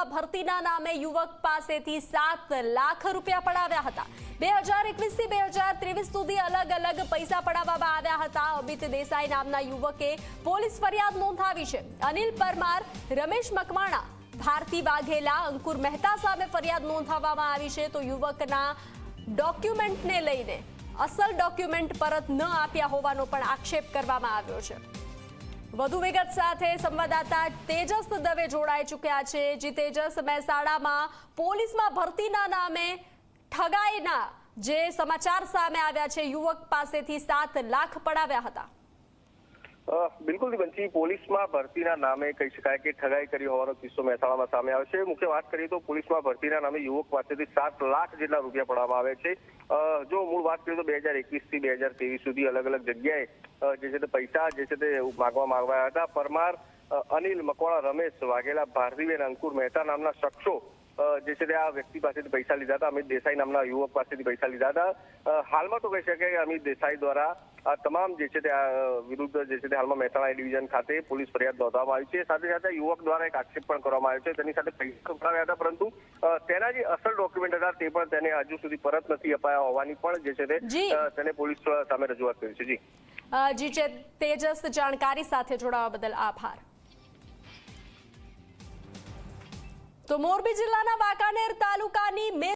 પોલીસમાં ભરતીના નામે યુવક પાસેથી સાત લાખ રૂપિયા પડાવ્યા હતા. બે હજાર એકવીસથી બે હજાર ત્રેવીસ સુધી અલગ અલગ પૈસા પડાવવામાં આવ્યા હતા. અમિત દેસાઈ નામના યુવકે પોલીસ ફરિયાદ નોંધાવી છે. અનિલ પરમાર, રમેશ મકવાણા, ભારતી વાઘેલા, અંકુર મહેતા સામે ફરિયાદ નોંધાવવામાં આવી છે. તો યુવકના ડોક્યુમેન્ટને લઈને અસલ ડોક્યુમેન્ટ પરત ન આપ્યા હોવાનો પણ આક્ષેપ કરવામાં આવ્યો છે. વધુ વિગત સાથે સંવાદદાતા તેજસ દવે જોડાઈ ચૂક્યા છે. જે તેજસ મહેસાણામાં પોલીસમાં ભરતીના નામે ઠગાઈના જે સમાચાર સામે આવ્યા છે, યુવક પાસેથી સાત લાખ પડાવ્યા હતા. બિલકુલ બંસી પોલીસમાં ભરતીના નામે કહી શકાય કે ઠગાઈ કરી હોવાનો કિસ્સો મહેસાણામાં સામે આવ્યો છે. મુખ્ય વાત કરીએ તો પોલીસમાં ભરતીના નામે યુવક પાસેથી સાત લાખ જેટલા રૂપિયા પડાવવામાં આવે છે. જો મૂળ વાત કરીએ તો બે હજાર એકવીસથી બે હજાર ત્રેવીસ સુધી અલગ અલગ જગ્યાએ જે છે તે પૈસા જે છે તે માગવામાં આવ્યા હતા. પરમાર અનિલ મકવાણા, રમેશ વાઘેલા, ભારતીબેન અંકુર મહેતા નામના શખ્સો જે છે તે આ વ્યક્તિ પાસેથી પૈસા લીધા હતા અમિત દેસાઈ નામના યુવક પાસેથી પૈસા લીધા હતા. હાલમાં તો કહી શકાય કે અમિત દેસાઈ દ્વારા આ તમામ જે છે તે વિરુદ્ધ જે છે તે હાલમાં મહેસાણા ડિવિઝન ખાતે પોલીસ ફરિયાદ નોંધવામાં આવી છે. સાથે સાથે યુવક દ્વારા એક આક્ષેપ પણ કરવામાં આવ્યો છે. તેની સાથે પૈસા ઉઠાવ્યા હતા પરંતુ તેના જે અસલ ડોક્યુમેન્ટ હતા તે પણ તેને હજુ સુધી પરત નથી અપાયા હોવાની પણ જે છે તે તેને પોલીસ સામે રજૂઆત કરી છે. જી જી તેજસ જાણકારી સાથે જોડાવા બદલ આભાર. તો મોરબી જિલ્લાના વાંકાનેર તાલુકાની